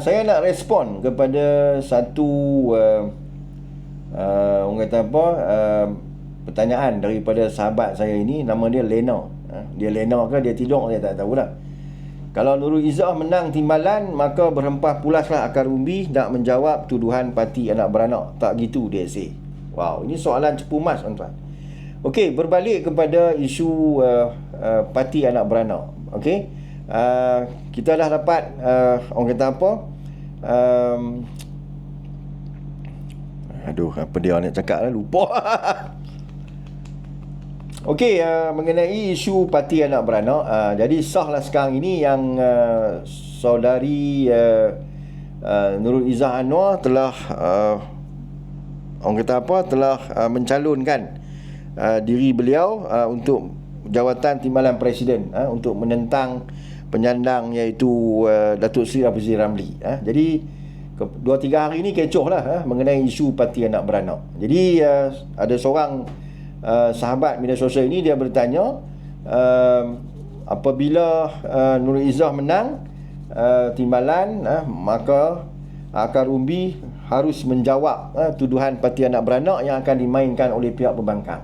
Saya nak respon kepada satu uh, uh, orang kata apa uh, pertanyaan daripada sahabat saya ini nama dia Lena. Uh, dia Lena ke dia tidur saya tak tahu lah. Kalau Nurul Izzah menang timbalan maka berhempah pulaslah akar umbi nak menjawab tuduhan parti anak beranak. Tak gitu dia say. Wow, ini soalan cepu mas tuan-tuan. Okey, berbalik kepada isu uh, uh, parti anak beranak. Okey. Uh, kita dah dapat uh, orang kata apa? Um, aduh apa dia nak cakap lah lupa. Okey, uh, mengenai isu parti anak beranak. Uh, jadi sahlah sekarang ini yang uh, saudari uh, uh, Nurul Izzah Anwar telah uh, orang kata apa? Telah uh, mencalonkan uh, diri beliau uh, untuk jawatan timbalan presiden uh, untuk menentang penyandang iaitu uh, Datuk Seri Afizi Ramli eh. jadi dua tiga hari ni kecoh lah eh, mengenai isu parti anak beranak. Jadi uh, ada seorang uh, sahabat media sosial ini dia bertanya uh, apabila uh, Nur Izzah menang uh, timbalan uh, maka akar umbi harus menjawab uh, tuduhan parti anak beranak yang akan dimainkan oleh pihak pembangkang.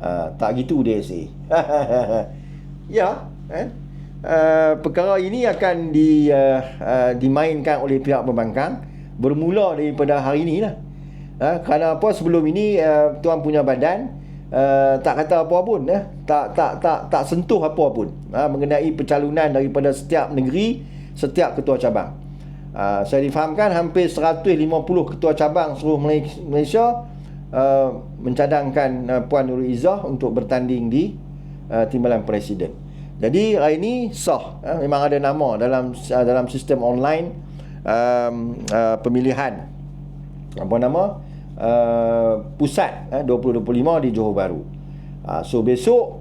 Uh, tak gitu dia say ya eh uh, perkara ini akan di, uh, uh, dimainkan oleh pihak pembangkang bermula daripada hari ini lah. Uh, kerana apa sebelum ini uh, tuan punya badan uh, tak kata apa pun uh, tak tak tak tak sentuh apa pun uh, mengenai pencalonan daripada setiap negeri setiap ketua cabang. Uh, saya difahamkan hampir 150 ketua cabang seluruh Malaysia uh, mencadangkan uh, Puan Nurul Izzah untuk bertanding di uh, timbalan presiden. Jadi hari ini sah eh, memang ada nama dalam uh, dalam sistem online um, uh, pemilihan. Apa nama? Uh, pusat eh, 2025 di Johor Bahru. Uh, so besok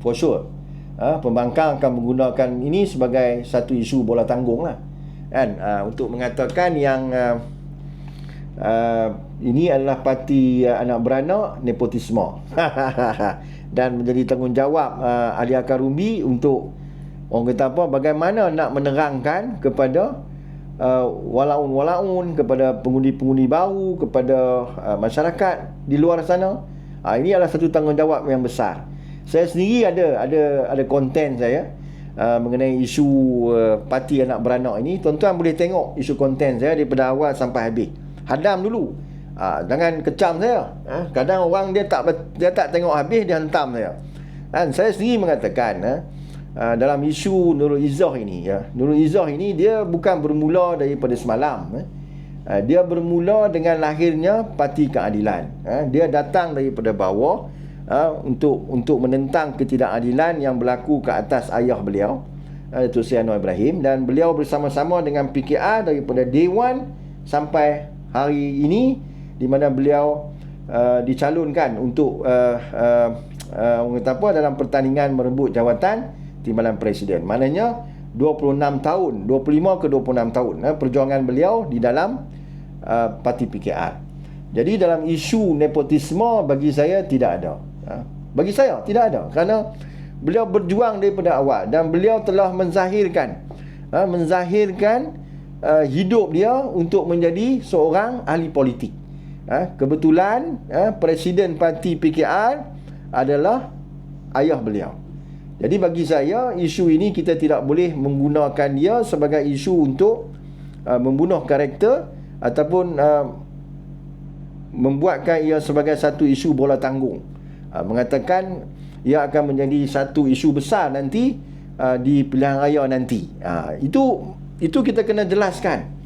for sure uh, pembangkang akan menggunakan ini sebagai satu isu bola tanggung lah. Kan? Uh, untuk mengatakan yang uh, uh, ini adalah parti uh, anak beranak nepotisme. dan menjadi tanggungjawab uh, ahli akar rumbi untuk orang kata apa bagaimana nak menerangkan kepada uh, walaun-walaun kepada pengundi-pengundi baru kepada uh, masyarakat di luar sana. Uh, ini adalah satu tanggungjawab yang besar. Saya sendiri ada ada ada konten saya uh, mengenai isu uh, parti anak beranak ini. Tuan-tuan boleh tengok isu konten saya daripada awal sampai habis. Hadam dulu Ha, jangan kecam saya. Ha, kadang orang dia tak dia tak tengok habis dia hentam saya. Dan saya sendiri mengatakan ha, ha, dalam isu Nurul Izzah ini ya. Nurul Izzah ini dia bukan bermula daripada semalam. Ha. Ha, dia bermula dengan lahirnya Parti Keadilan. Ha, dia datang daripada bawah ha, untuk untuk menentang ketidakadilan yang berlaku ke atas ayah beliau. Datuk Seri Anwar Ibrahim dan beliau bersama-sama dengan PKR daripada Dewan sampai hari ini di mana beliau uh, dicalonkan untuk uh, uh, uh, apa dalam pertandingan merebut jawatan timbalan presiden. Maknanya 26 tahun, 25 ke 26 tahun uh, perjuangan beliau di dalam uh, parti PKR. Jadi dalam isu nepotisme bagi saya tidak ada. Uh, bagi saya tidak ada kerana beliau berjuang daripada awal dan beliau telah menzahirkan uh, menzahirkan uh, hidup dia untuk menjadi seorang ahli politik ha, kebetulan ha, presiden parti PKR adalah ayah beliau. Jadi bagi saya isu ini kita tidak boleh menggunakan dia sebagai isu untuk uh, membunuh karakter ataupun uh, membuatkan ia sebagai satu isu bola tanggung. Uh, mengatakan ia akan menjadi satu isu besar nanti uh, di pilihan raya nanti. Uh, itu itu kita kena jelaskan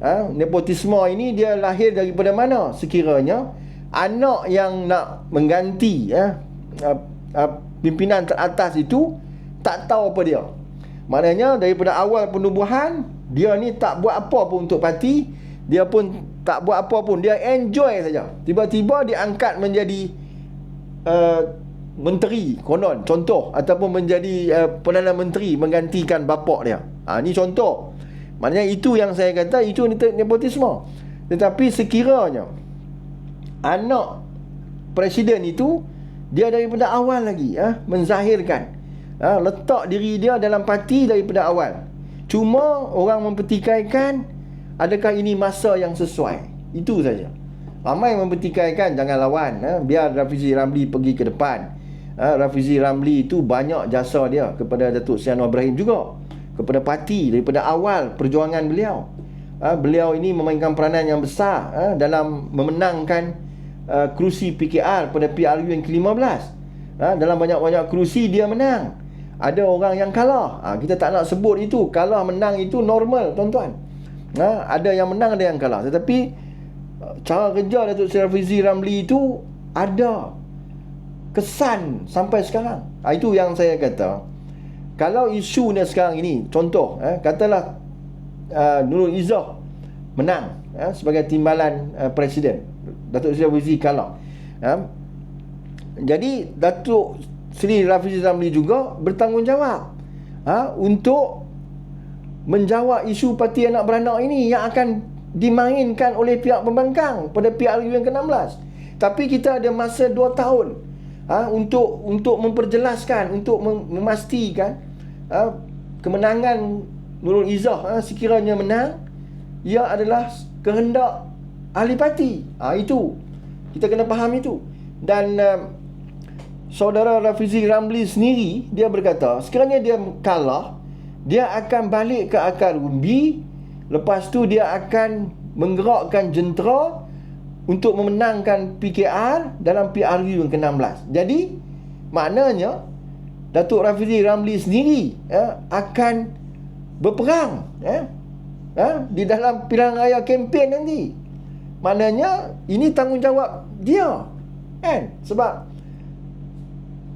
ha, nepotisme ini dia lahir daripada mana? Sekiranya anak yang nak mengganti ya, ha, ha, pimpinan teratas itu tak tahu apa dia. Maknanya daripada awal penubuhan dia ni tak buat apa pun untuk parti dia pun tak buat apa pun dia enjoy saja. Tiba-tiba diangkat menjadi uh, menteri konon contoh ataupun menjadi uh, perdana menteri menggantikan bapak dia. Ha, ni contoh Maknanya itu yang saya kata itu nepotisme. Tetapi sekiranya anak presiden itu dia daripada awal lagi ha, menzahirkan ha, letak diri dia dalam parti daripada awal. Cuma orang mempertikaikan adakah ini masa yang sesuai itu saja ramai mempertikaikan jangan lawan ha? biar Rafizi Ramli pergi ke depan ha? Rafizi Ramli itu banyak jasa dia kepada Datuk Seri Ibrahim juga kepada parti daripada awal perjuangan beliau ha? beliau ini memainkan peranan yang besar ha? dalam memenangkan uh, kerusi PKR pada PRU yang ke-15 ha? dalam banyak-banyak kerusi dia menang ada orang yang kalah ha? kita tak nak sebut itu kalah menang itu normal tuan-tuan ha? ada yang menang ada yang kalah tetapi uh, cara kerja Datuk Seri Fizi Ramli itu ada kesan sampai sekarang itu yang saya kata kalau isu ni sekarang ini contoh eh, katalah uh, Nurul Izzah menang eh, sebagai timbalan uh, presiden Datuk Seri Fizi kalah eh, jadi Datuk Seri Rafizi Ramli juga bertanggungjawab ha, untuk menjawab isu parti anak beranak ini yang akan dimainkan oleh pihak pembangkang pada PRU yang ke-16. Tapi kita ada masa 2 tahun ha, untuk untuk memperjelaskan, untuk memastikan ha, kemenangan Nurul Izzah ha, sekiranya menang, ia adalah kehendak ahli parti. Ha, itu. Kita kena faham itu. Dan uh, saudara Rafizi Ramli sendiri, dia berkata, sekiranya dia kalah, dia akan balik ke akar umbi lepas tu dia akan menggerakkan jentera untuk memenangkan PKR dalam PRU yang ke-16 jadi maknanya Datuk Rafizi Ramli sendiri ya, akan berperang ya, ya, di dalam pilihan raya kempen nanti maknanya ini tanggungjawab dia kan sebab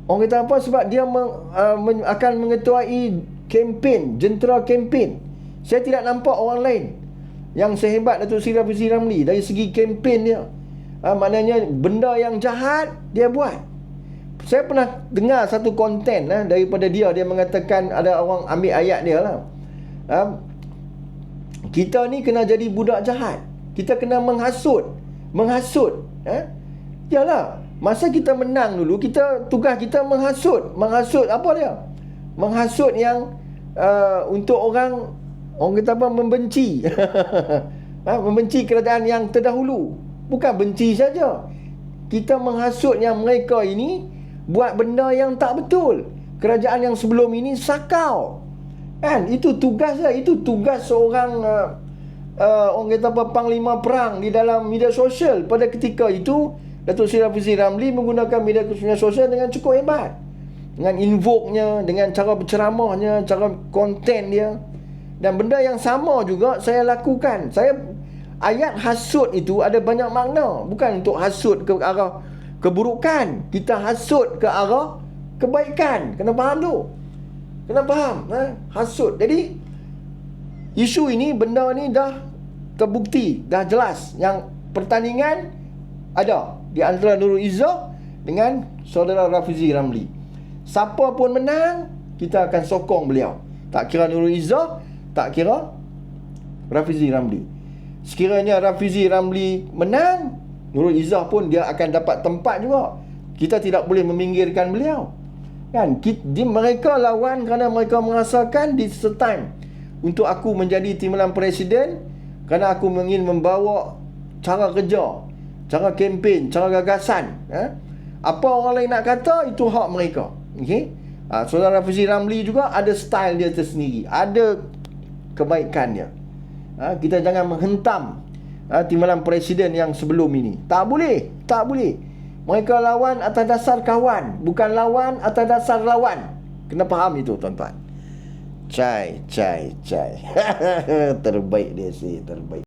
orang kata apa sebab dia meng, uh, men, akan mengetuai kempen, jentera kempen. Saya tidak nampak orang lain yang sehebat Datuk Seri Rafizi Ramli dari segi kempen dia. Ha, maknanya benda yang jahat dia buat. Saya pernah dengar satu konten ha, daripada dia dia mengatakan ada orang ambil ayat dia lah. Ha, kita ni kena jadi budak jahat. Kita kena menghasut, menghasut. Ha? Yalah, masa kita menang dulu kita tugas kita menghasut, menghasut apa dia? menghasut yang uh, untuk orang orang kata apa membenci ha, membenci kerajaan yang terdahulu bukan benci saja kita menghasut yang mereka ini buat benda yang tak betul. Kerajaan yang sebelum ini sakau. Kan? Itu tugas lah itu tugas seorang uh, uh, orang kata apa panglima perang di dalam media sosial. Pada ketika itu Datuk Seri Hafizi Ramli menggunakan media sosial dengan cukup hebat. Dengan invoke-nya, dengan cara berceramahnya, cara konten dia. Dan benda yang sama juga saya lakukan. Saya ayat hasut itu ada banyak makna, bukan untuk hasut ke arah keburukan. Kita hasut ke arah kebaikan. Kena faham tu. Kena faham, ha? hasut. Jadi isu ini benda ni dah terbukti, dah jelas yang pertandingan ada di antara Nurul Izzah dengan saudara Rafizi Ramli. Siapa pun menang Kita akan sokong beliau Tak kira Nurul Izzah Tak kira Rafizi Ramli Sekiranya Rafizi Ramli menang Nurul Izzah pun dia akan dapat tempat juga Kita tidak boleh meminggirkan beliau Kan di, Mereka lawan kerana mereka merasakan Di time Untuk aku menjadi timbalan presiden Kerana aku ingin membawa Cara kerja Cara kempen Cara gagasan eh? Apa orang lain nak kata Itu hak mereka Okey. Uh, Saudara Rafizi Ramli juga ada style dia tersendiri. Ada kebaikan dia. Uh, kita jangan menghentam uh, timbalan presiden yang sebelum ini. Tak boleh. Tak boleh. Mereka lawan atas dasar kawan. Bukan lawan atas dasar lawan. Kena faham itu tuan-tuan. Cai, cai, cai. terbaik dia sih, terbaik.